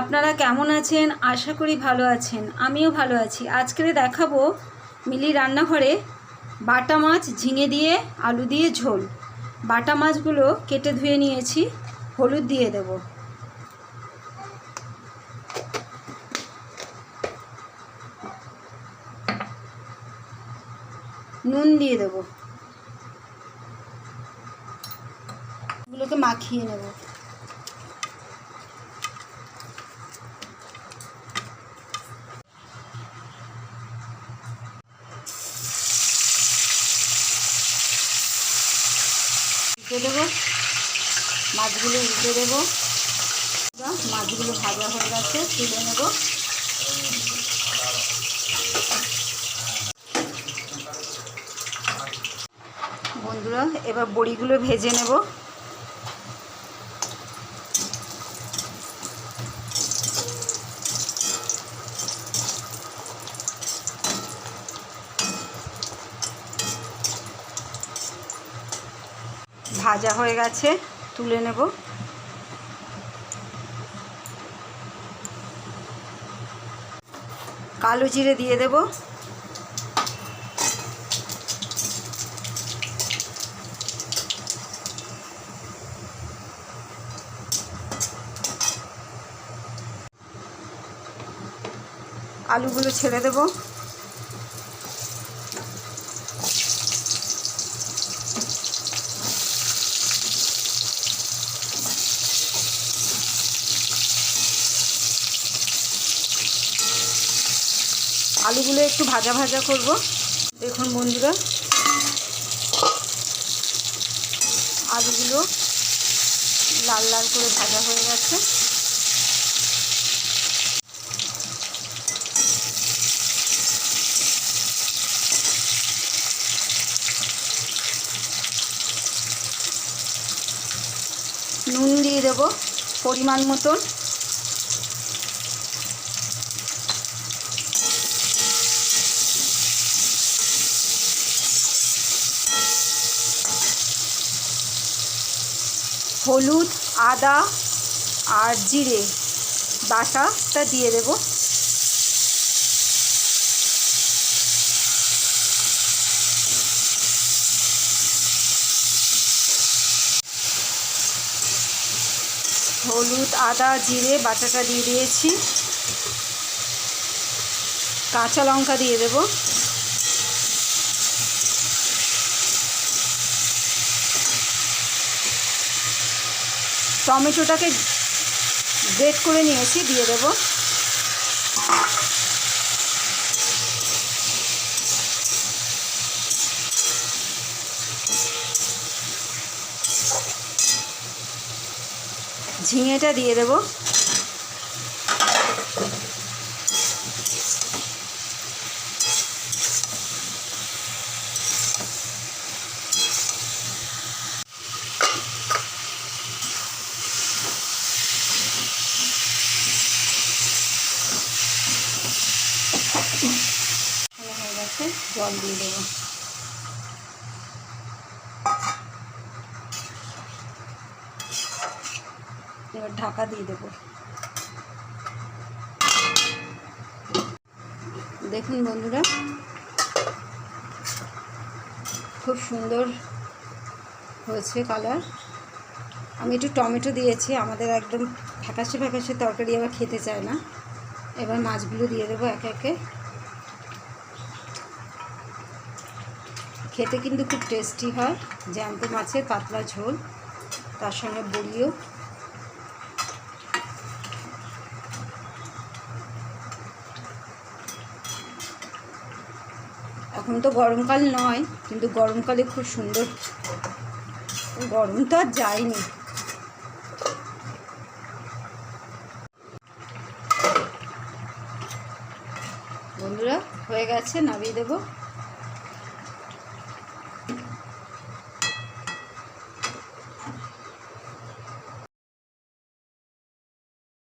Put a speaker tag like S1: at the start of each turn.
S1: আপনারা কেমন আছেন? আশা করি ভালো আছেন। আমিও ভালো আছি। আজকে দেখাবো মিলি রান্নাঘরে বাটা মাছ ঝিঙে দিয়ে, আলু দিয়ে ঝোল। বাটা মাছগুলো কেটে ধুয়ে নিয়েছি, হলুদ দিয়ে দেব। নুন দিয়ে দেব। এগুলোকে মাখিয়ে নেব। উল্টে দেবো। মাছগুলো উল্টে দেবো। মাছগুলো ভাজা হয়ে গেছে, তুলে নেব। বন্ধুরা, এবার বড়িগুলো ভেজে নেব। ভাজা হয়ে গেছে তুলে নেব। কালো জিরে দিয়ে দেব। আলুগুলো ছেড়ে দেবো। আলুগুলো একটু ভাজা ভাজা করব। দেখুন বন্ধুরা। আলুগুলো লাল লাল করে ভাজা হয়ে গেছে। নুন দিয়ে দেব পরিমাণ মতন। হলুদ, আদা আর জিরে বাটাটা দিয়ে দেব। হলুদ, আদা, জিরে বাটাটা দিয়ে দিয়েছি। কাঁচা লঙ্কা দিয়ে দেবো। টমেটোটাকে গ্রেট করে নিয়েছি দিয়ে দেব। ঝিঙেটা দিয়ে দেব। ভালো হয়ে গেছে, জল দিয়ে দেবো। এবার ঢাকা দিয়ে দেবো। দেখুন বন্ধুরা, খুব সুন্দর হয়েছে কালার। আমি একটু টমেটো দিয়েছি, আমাদের একদম ফ্যাকাশে ফ্যাকাশে তরকারি আবার খেতে চায় না। এবার মাছগুলো দিয়ে দেবো একে একে। খেতে কিন্তু খুব টেস্টি হয়। জ্যান্ত মাছের পাতলা ঝোল, তার সঙ্গে বড়িও। এখন তো গরমকাল নয়, কিন্তু গরমকালে খুব সুন্দর। গরম তো আর যায়নি। বন্ধুরা, হয়ে গেছে, নামিয়ে দেবো।